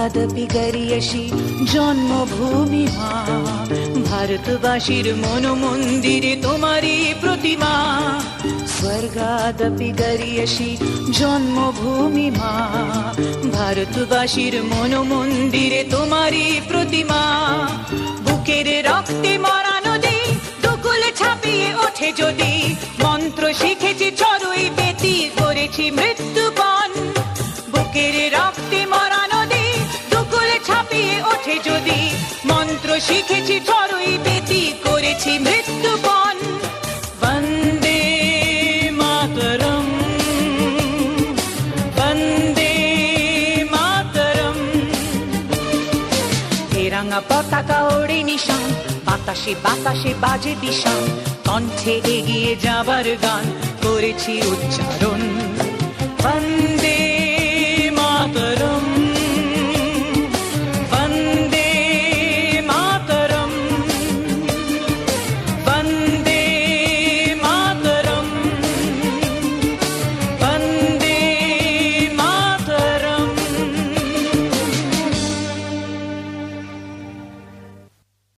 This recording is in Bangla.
স্বর্গাদপি গরিয়সী জন্মভূমি মা ভারতবাসীর মন মন্দিরে তোমারই প্রতিমা স্বর্গাদপি জন্মভূমি মা ভারতবাসীর মন মন্দিরে তোমারই প্রতিমা বুকের রক্তে মরা নদী, দুকুলে ছাপিয়ে ওঠে যদি। মন্ত্র শিখেছি চড়ুই বেতি করেছি মৃত্যুপণ শিখেছি চড়ুই বেতি করেছি মৃত্যুপণ বন্দে মাতরম বন্দে মাতরম। তেরাঙ্গা পতাকা ওড়ে নিশান, বাতাসে বাতাসে বাজে দিশান, কণ্ঠে এগিয়ে যাবার গান করেছি উচ্চারণ।